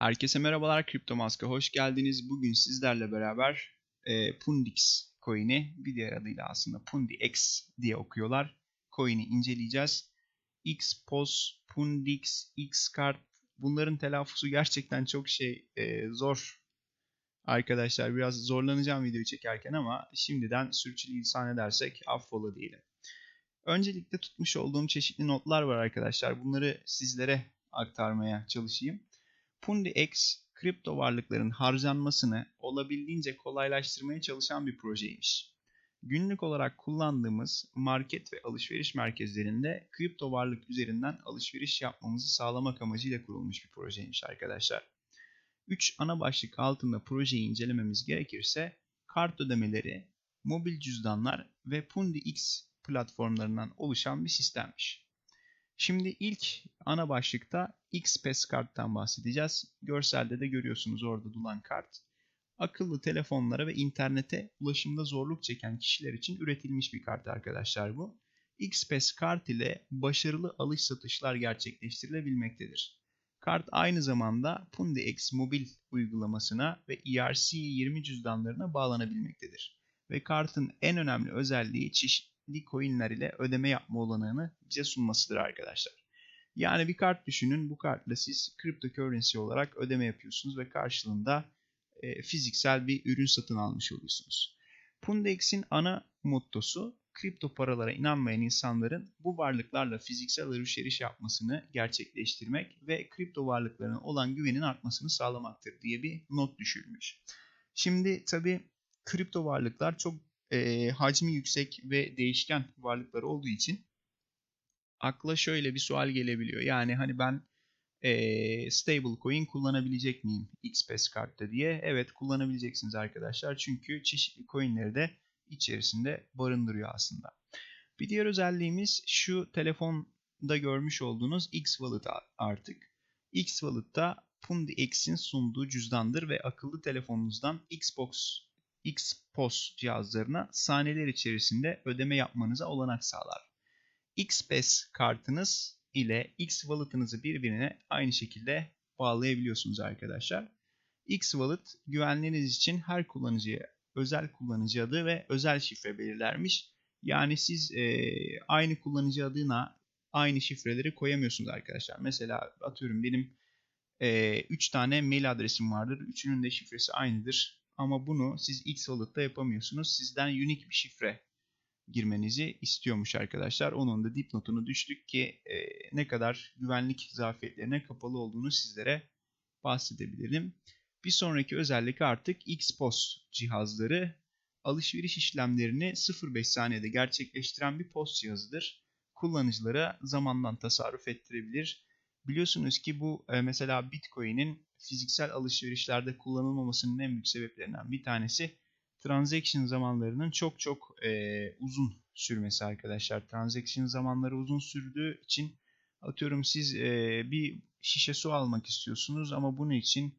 Herkese merhabalar Kripto Mask'a hoş geldiniz. Bugün sizlerle beraber e, Pundix coin'i bir diğer adıyla aslında PundiX diye okuyorlar. Coin'i inceleyeceğiz. Xpos, Pundix, Xcard bunların telaffuzu gerçekten çok şey e, zor. Arkadaşlar biraz zorlanacağım videoyu çekerken ama şimdiden sürçülisan edersek affola diyelim. Öncelikle tutmuş olduğum çeşitli notlar var arkadaşlar. Bunları sizlere aktarmaya çalışayım. PundiX kripto varlıkların harcanmasını olabildiğince kolaylaştırmaya çalışan bir projeymiş. Günlük olarak kullandığımız market ve alışveriş merkezlerinde kripto varlık üzerinden alışveriş yapmamızı sağlamak amacıyla kurulmuş bir projeymiş arkadaşlar. 3 ana başlık altında projeyi incelememiz gerekirse kart ödemeleri, mobil cüzdanlar ve PundiX platformlarından oluşan bir sistemmiş. Şimdi ilk ana başlıkta XPS karttan bahsedeceğiz. Görselde de görüyorsunuz orada duran kart. Akıllı telefonlara ve internete ulaşımda zorluk çeken kişiler için üretilmiş bir kart arkadaşlar bu. XPS kart ile başarılı alış satışlar gerçekleştirilebilmektedir. Kart aynı zamanda PundiX mobil uygulamasına ve ERC20 cüzdanlarına bağlanabilmektedir. Ve kartın en önemli özelliği çeşitli coinler ile ödeme yapma olanağını bize sunmasıdır arkadaşlar. Yani bir kart düşünün. Bu kartla siz cryptocurrency olarak ödeme yapıyorsunuz ve karşılığında e, fiziksel bir ürün satın almış oluyorsunuz. Pundex'in ana mottosu kripto paralara inanmayan insanların bu varlıklarla fiziksel alışveriş yapmasını gerçekleştirmek ve kripto varlıklarına olan güvenin artmasını sağlamaktır diye bir not düşürmüş. Şimdi tabi kripto varlıklar çok e, hacmi yüksek ve değişken varlıklar olduğu için akla şöyle bir sual gelebiliyor. Yani hani ben e, stable coin kullanabilecek miyim XPS kartta diye. Evet kullanabileceksiniz arkadaşlar. Çünkü çeşitli coinleri de içerisinde barındırıyor aslında. Bir diğer özelliğimiz şu telefonda görmüş olduğunuz X Wallet artık. X Wallet'ta PundiX'in sunduğu cüzdandır ve akıllı telefonunuzdan Xbox Xpos cihazlarına saniyeler içerisinde ödeme yapmanıza olanak sağlar. XPass kartınız ile X Wallet'ınızı birbirine aynı şekilde bağlayabiliyorsunuz arkadaşlar. X Wallet güvenliğiniz için her kullanıcıya özel kullanıcı adı ve özel şifre belirlermiş. Yani siz e, aynı kullanıcı adına aynı şifreleri koyamıyorsunuz arkadaşlar. Mesela atıyorum benim 3 e, tane mail adresim vardır. Üçünün de şifresi aynıdır. Ama bunu siz X Wallet'ta yapamıyorsunuz. Sizden unique bir şifre girmenizi istiyormuş arkadaşlar. Onun da dipnotunu düştük ki e, ne kadar güvenlik zafiyetlerine kapalı olduğunu sizlere bahsedebilirim. Bir sonraki özellik artık Xpos cihazları alışveriş işlemlerini 0.5 saniyede gerçekleştiren bir post cihazıdır. Kullanıcılara zamandan tasarruf ettirebilir. Biliyorsunuz ki bu e, mesela Bitcoin'in fiziksel alışverişlerde kullanılmamasının en büyük sebeplerinden bir tanesi transaction zamanlarının çok çok e, uzun sürmesi arkadaşlar. Transaction zamanları uzun sürdüğü için atıyorum siz e, bir şişe su almak istiyorsunuz ama bunun için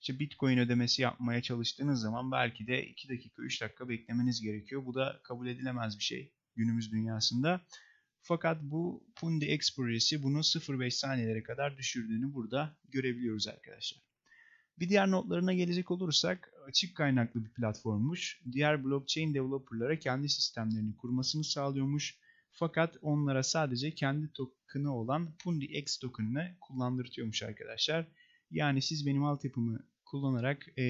işte Bitcoin ödemesi yapmaya çalıştığınız zaman belki de 2 dakika 3 dakika beklemeniz gerekiyor. Bu da kabul edilemez bir şey günümüz dünyasında. Fakat bu Pundi X projesi bunu 0.5 saniyelere kadar düşürdüğünü burada görebiliyoruz arkadaşlar. Bir diğer notlarına gelecek olursak açık kaynaklı bir platformmuş. Diğer blockchain developerlara kendi sistemlerini kurmasını sağlıyormuş. Fakat onlara sadece kendi token'ı olan Pundi X token'ını kullandırtıyormuş arkadaşlar. Yani siz benim altyapımı kullanarak e,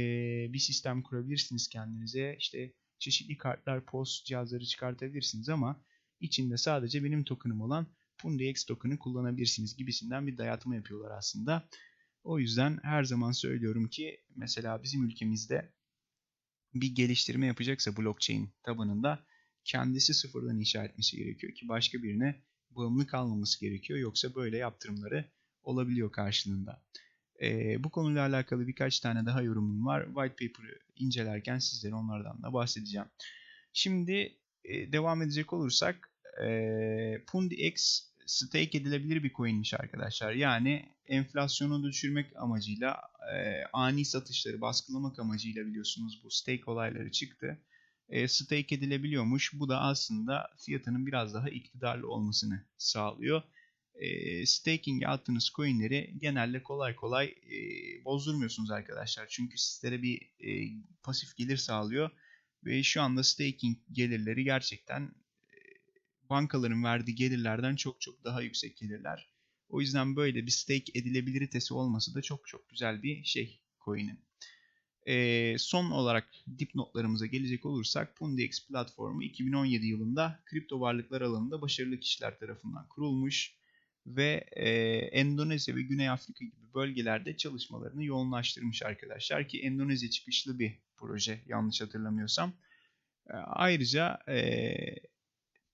bir sistem kurabilirsiniz kendinize. İşte çeşitli kartlar, post cihazları çıkartabilirsiniz ama içinde sadece benim token'ım olan Pundi X token'ı kullanabilirsiniz gibisinden bir dayatma yapıyorlar aslında. O yüzden her zaman söylüyorum ki mesela bizim ülkemizde bir geliştirme yapacaksa blockchain tabanında kendisi sıfırdan inşa etmesi gerekiyor ki başka birine bağımlı kalmaması gerekiyor. Yoksa böyle yaptırımları olabiliyor karşılığında. Ee, bu konuyla alakalı birkaç tane daha yorumum var. White paper'ı incelerken sizlere onlardan da bahsedeceğim. Şimdi e, devam edecek olursak e, PundiX stake edilebilir bir coinmiş arkadaşlar. Yani enflasyonu düşürmek amacıyla e, ani satışları baskılamak amacıyla biliyorsunuz bu stake olayları çıktı. E, stake edilebiliyormuş. Bu da aslında fiyatının biraz daha iktidarlı olmasını sağlıyor. e, staking'e attığınız coinleri genelde kolay kolay e, bozdurmuyorsunuz arkadaşlar. Çünkü sizlere bir e, pasif gelir sağlıyor. Ve şu anda staking gelirleri gerçekten bankaların verdiği gelirlerden çok çok daha yüksek gelirler. O yüzden böyle bir stake edilebilitesi olması da çok çok güzel bir şey coin'in. E, son olarak dipnotlarımıza gelecek olursak PundiX platformu 2017 yılında kripto varlıklar alanında başarılı kişiler tarafından kurulmuş ve e, Endonezya ve Güney Afrika gibi bölgelerde çalışmalarını yoğunlaştırmış arkadaşlar ki Endonezya çıkışlı bir proje yanlış hatırlamıyorsam. E, ayrıca e,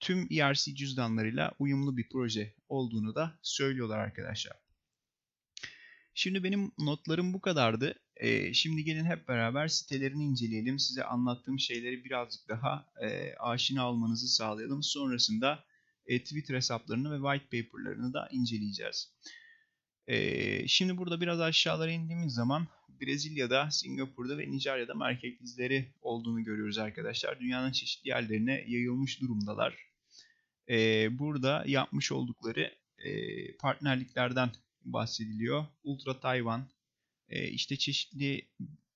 tüm ERC cüzdanlarıyla uyumlu bir proje olduğunu da söylüyorlar arkadaşlar. Şimdi benim notlarım bu kadardı. E, şimdi gelin hep beraber sitelerini inceleyelim. Size anlattığım şeyleri birazcık daha e, aşina olmanızı sağlayalım. Sonrasında e, Twitter hesaplarını ve white paper'larını da inceleyeceğiz. E, şimdi burada biraz aşağılara indiğimiz zaman Brezilya'da, Singapur'da ve Nijerya'da merkez izleri olduğunu görüyoruz arkadaşlar. Dünyanın çeşitli yerlerine yayılmış durumdalar. E, burada yapmış oldukları e, partnerliklerden bahsediliyor. Ultra Taiwan, e, işte çeşitli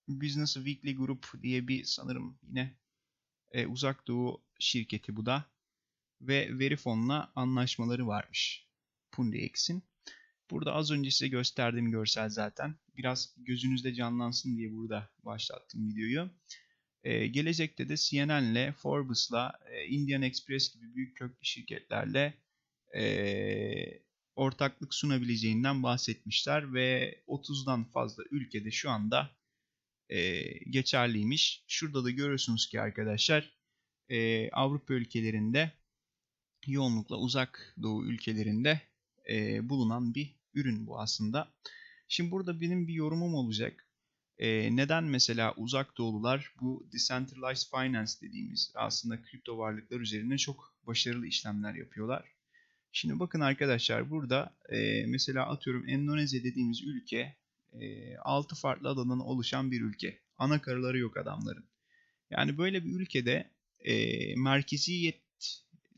Business Weekly Group diye bir sanırım yine e, uzak doğu şirketi bu da ve Verifon'la anlaşmaları varmış Pundex'in. Burada az önce size gösterdiğim görsel zaten. Biraz gözünüzde canlansın diye burada başlattım videoyu. Ee, gelecekte de CNN'le, Forbes'la, e, Indian Express gibi büyük köklü şirketlerle e, ortaklık sunabileceğinden bahsetmişler ve 30'dan fazla ülkede şu anda e, geçerliymiş. Şurada da görüyorsunuz ki arkadaşlar e, Avrupa ülkelerinde yoğunlukla uzak doğu ülkelerinde e, bulunan bir ürün bu aslında. Şimdi burada benim bir yorumum olacak. E, neden mesela uzak doğulular bu decentralized finance dediğimiz aslında kripto varlıklar üzerine çok başarılı işlemler yapıyorlar. Şimdi bakın arkadaşlar burada e, mesela atıyorum Endonezya dediğimiz ülke e, 6 farklı adadan oluşan bir ülke. Ana karaları yok adamların. Yani böyle bir ülkede e, merkeziyet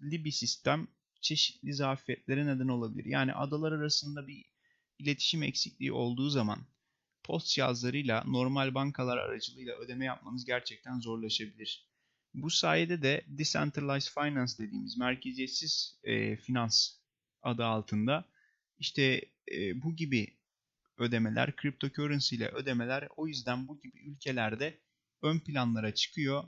bir sistem çeşitli zafiyetlere neden olabilir. Yani adalar arasında bir iletişim eksikliği olduğu zaman post cihazlarıyla normal bankalar aracılığıyla ödeme yapmanız gerçekten zorlaşabilir. Bu sayede de Decentralized Finance dediğimiz merkeziyetsiz e, finans adı altında işte e, bu gibi ödemeler, cryptocurrency ile ödemeler o yüzden bu gibi ülkelerde ön planlara çıkıyor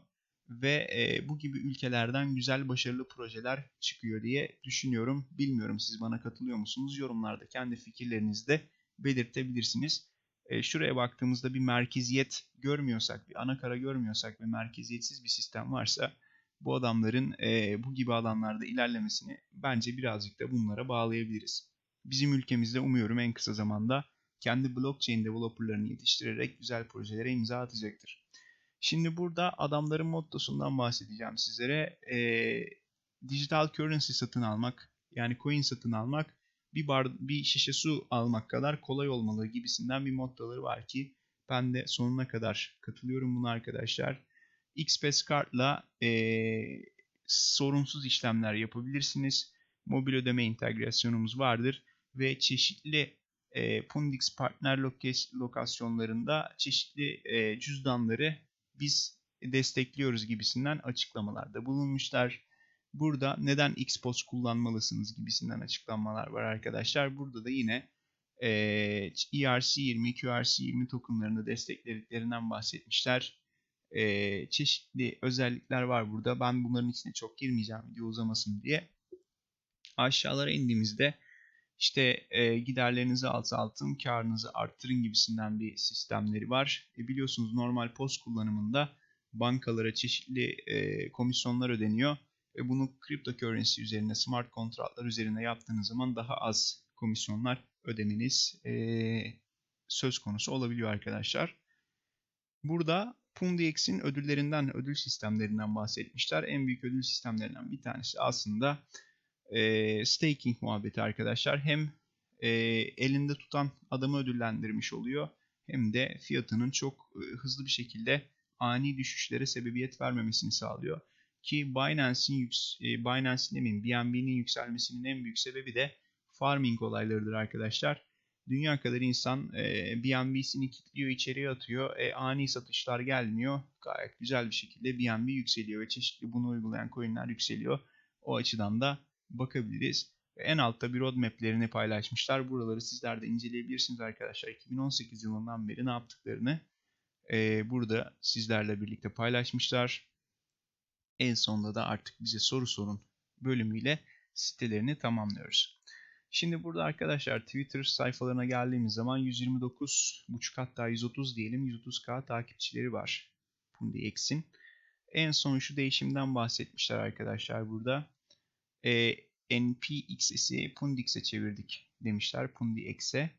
ve e, bu gibi ülkelerden güzel başarılı projeler çıkıyor diye düşünüyorum. Bilmiyorum siz bana katılıyor musunuz? Yorumlarda kendi fikirlerinizi de belirtebilirsiniz. E, şuraya baktığımızda bir merkeziyet görmüyorsak, bir ana kara görmüyorsak ve merkeziyetsiz bir sistem varsa bu adamların e, bu gibi alanlarda ilerlemesini bence birazcık da bunlara bağlayabiliriz. Bizim ülkemizde umuyorum en kısa zamanda kendi blockchain developerlarını yetiştirerek güzel projelere imza atacaktır. Şimdi burada adamların mottosundan bahsedeceğim sizlere. E, digital currency satın almak yani coin satın almak bir bar bir şişe su almak kadar kolay olmalı gibisinden bir mottoları var ki ben de sonuna kadar katılıyorum buna arkadaşlar. XPS kartla e, sorunsuz işlemler yapabilirsiniz. Mobil ödeme integrasyonumuz vardır ve çeşitli e, Pundix partner lokasyonlarında çeşitli e, cüzdanları biz destekliyoruz gibisinden açıklamalarda bulunmuşlar. Burada neden Xpost kullanmalısınız gibisinden açıklamalar var arkadaşlar. Burada da yine e, ERC20, QRC20 tokenlarını desteklediklerinden bahsetmişler. E, çeşitli özellikler var burada. Ben bunların içine çok girmeyeceğim video uzamasın diye. Aşağılara indiğimizde işte e, giderlerinizi azaltın, karınızı arttırın gibisinden bir sistemleri var. E, biliyorsunuz normal post kullanımında bankalara çeşitli e, komisyonlar ödeniyor. Ve bunu cryptocurrency üzerine, smart kontratlar üzerine yaptığınız zaman daha az komisyonlar ödemeniz e, söz konusu olabiliyor arkadaşlar. Burada PundiX'in ödüllerinden, ödül sistemlerinden bahsetmişler. En büyük ödül sistemlerinden bir tanesi aslında e, staking muhabbeti arkadaşlar. Hem e, elinde tutan adamı ödüllendirmiş oluyor hem de fiyatının çok e, hızlı bir şekilde ani düşüşlere sebebiyet vermemesini sağlıyor. Ki Binance'in yüks e, Binance'in demeyeyim BNB'nin yükselmesinin en büyük sebebi de farming olaylarıdır arkadaşlar. Dünya kadar insan e, BNB'sini kilitliyor, içeriye atıyor. E, ani satışlar gelmiyor. Gayet güzel bir şekilde BNB yükseliyor ve çeşitli bunu uygulayan coinler yükseliyor. O açıdan da bakabiliriz. En altta bir roadmap'lerini paylaşmışlar. Buraları sizler de inceleyebilirsiniz arkadaşlar. 2018 yılından beri ne yaptıklarını e, burada sizlerle birlikte paylaşmışlar. En sonunda da artık bize soru sorun bölümüyle sitelerini tamamlıyoruz. Şimdi burada arkadaşlar Twitter sayfalarına geldiğimiz zaman 129.5 hatta 130 diyelim 130k takipçileri var Pundi X'in. En son şu değişimden bahsetmişler arkadaşlar burada. E, NPXS'i Pundix'e çevirdik demişler Pundi X'e.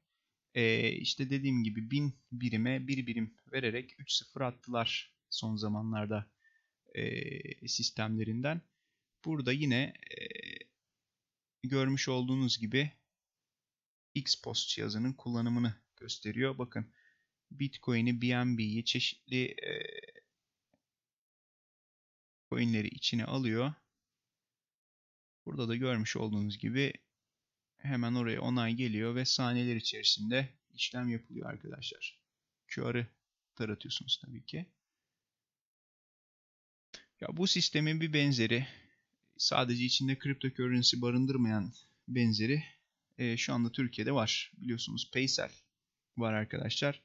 E, işte dediğim gibi 1000 birime 1 birim vererek 3-0 attılar son zamanlarda e, sistemlerinden. Burada yine e, görmüş olduğunuz gibi Xpost cihazının kullanımını gösteriyor. Bakın Bitcoin'i, BNB'yi, çeşitli e, coinleri içine alıyor. Burada da görmüş olduğunuz gibi hemen oraya onay geliyor ve saniyeler içerisinde işlem yapılıyor arkadaşlar. QR'ı taratıyorsunuz tabii ki. Ya bu sistemin bir benzeri sadece içinde cryptocurrency barındırmayan benzeri e, şu anda Türkiye'de var. Biliyorsunuz Paysel var arkadaşlar.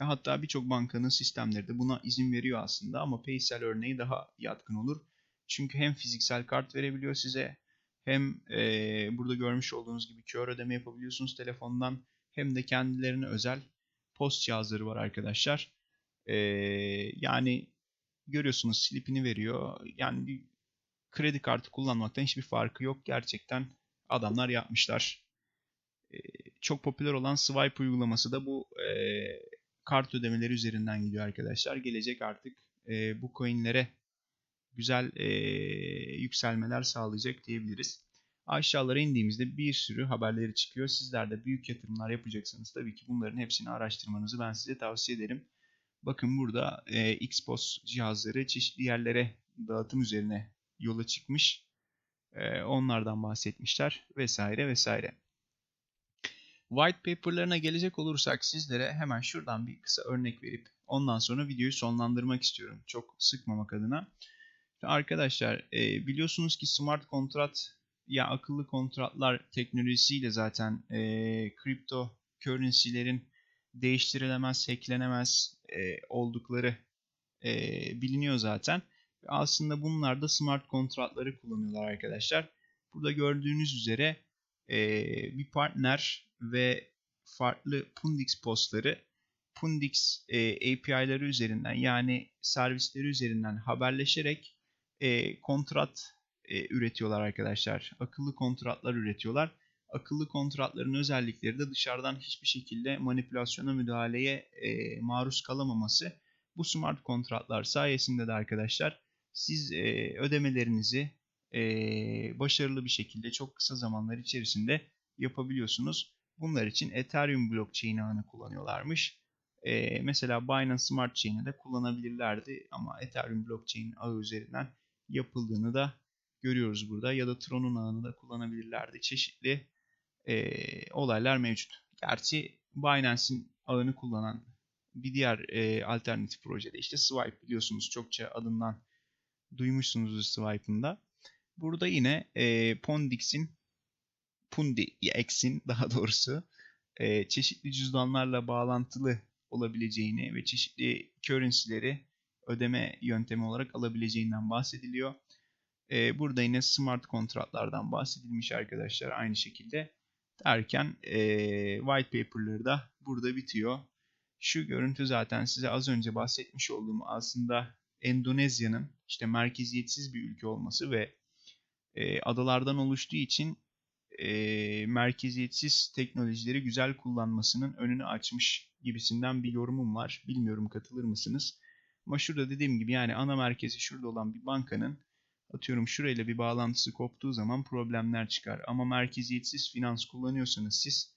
E, hatta birçok bankanın sistemleri de buna izin veriyor aslında ama Paysel örneği daha yatkın olur. Çünkü hem fiziksel kart verebiliyor size hem e, burada görmüş olduğunuz gibi QR ödeme yapabiliyorsunuz telefondan hem de kendilerine özel post cihazları var arkadaşlar. E, yani görüyorsunuz slipini veriyor. Yani kredi kartı kullanmaktan hiçbir farkı yok. Gerçekten adamlar yapmışlar. Ee, çok popüler olan Swipe uygulaması da bu e, kart ödemeleri üzerinden gidiyor arkadaşlar. Gelecek artık e, bu coinlere güzel e, yükselmeler sağlayacak diyebiliriz. Aşağılara indiğimizde bir sürü haberleri çıkıyor. Sizler de büyük yatırımlar yapacaksanız tabii ki bunların hepsini araştırmanızı ben size tavsiye ederim. Bakın burada e, Xbox cihazları çeşitli yerlere dağıtım üzerine yola çıkmış. E, onlardan bahsetmişler vesaire vesaire. White paper'larına gelecek olursak sizlere hemen şuradan bir kısa örnek verip ondan sonra videoyu sonlandırmak istiyorum. Çok sıkmamak adına. Arkadaşlar e, biliyorsunuz ki smart kontrat ya akıllı kontratlar teknolojisiyle zaten e, kripto currency'lerin değiştirilemez, hacklenemez e, oldukları e, biliniyor zaten. Aslında bunlar da smart kontratları kullanıyorlar arkadaşlar. Burada gördüğünüz üzere e, bir partner ve farklı Pundix postları Pundix e, API'ları üzerinden yani servisleri üzerinden haberleşerek e, kontrat e, üretiyorlar arkadaşlar. Akıllı kontratlar üretiyorlar. Akıllı kontratların özellikleri de dışarıdan hiçbir şekilde manipülasyona müdahaleye e, maruz kalamaması. Bu smart kontratlar sayesinde de arkadaşlar siz e, ödemelerinizi e, başarılı bir şekilde çok kısa zamanlar içerisinde yapabiliyorsunuz. Bunlar için Ethereum blockchain ağını kullanıyorlarmış. E, mesela Binance Smart Chain'i de kullanabilirlerdi ama Ethereum blockchain ağı üzerinden yapıldığını da görüyoruz burada. Ya da Tron'un ağını da kullanabilirlerdi. Çeşitli e, olaylar mevcut. Gerçi Binance'in ağını kullanan bir diğer e, alternatif projede işte Swipe biliyorsunuz çokça adından duymuşsunuzdur Swipe'ın da. Burada yine e, Pondix'in Pundi X'in daha doğrusu e, çeşitli cüzdanlarla bağlantılı olabileceğini ve çeşitli currency'leri ödeme yöntemi olarak alabileceğinden bahsediliyor. E, burada yine smart kontratlardan bahsedilmiş arkadaşlar aynı şekilde derken e, white paper'ları da burada bitiyor. Şu görüntü zaten size az önce bahsetmiş olduğum aslında Endonezya'nın işte merkeziyetsiz bir ülke olması ve e, adalardan oluştuğu için e, merkeziyetsiz teknolojileri güzel kullanmasının önünü açmış gibisinden bir yorumum var. Bilmiyorum katılır mısınız? Ama şurada dediğim gibi yani ana merkezi şurada olan bir bankanın atıyorum şurayla bir bağlantısı koptuğu zaman problemler çıkar. Ama merkeziyetsiz finans kullanıyorsanız siz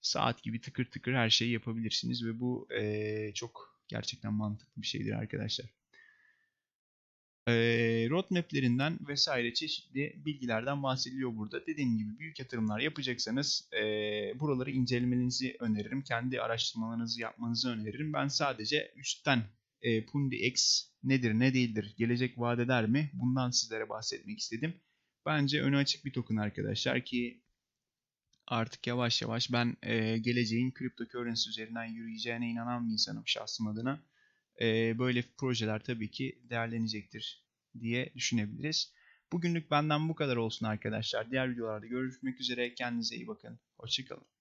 saat gibi tıkır tıkır her şeyi yapabilirsiniz ve bu e, çok gerçekten mantıklı bir şeydir arkadaşlar. e, roadmaplerinden vesaire çeşitli bilgilerden bahsediliyor burada. Dediğim gibi büyük yatırımlar yapacaksanız e, buraları incelemenizi öneririm. Kendi araştırmalarınızı yapmanızı öneririm. Ben sadece üstten e, Pundi X nedir ne değildir, gelecek vaat eder mi? Bundan sizlere bahsetmek istedim. Bence önü açık bir token arkadaşlar ki artık yavaş yavaş ben e, geleceğin cryptocurrency üzerinden yürüyeceğine inanan bir insanım şahsım adına. E, böyle projeler tabii ki değerlenecektir diye düşünebiliriz. Bugünlük benden bu kadar olsun arkadaşlar. Diğer videolarda görüşmek üzere. Kendinize iyi bakın. Hoşçakalın.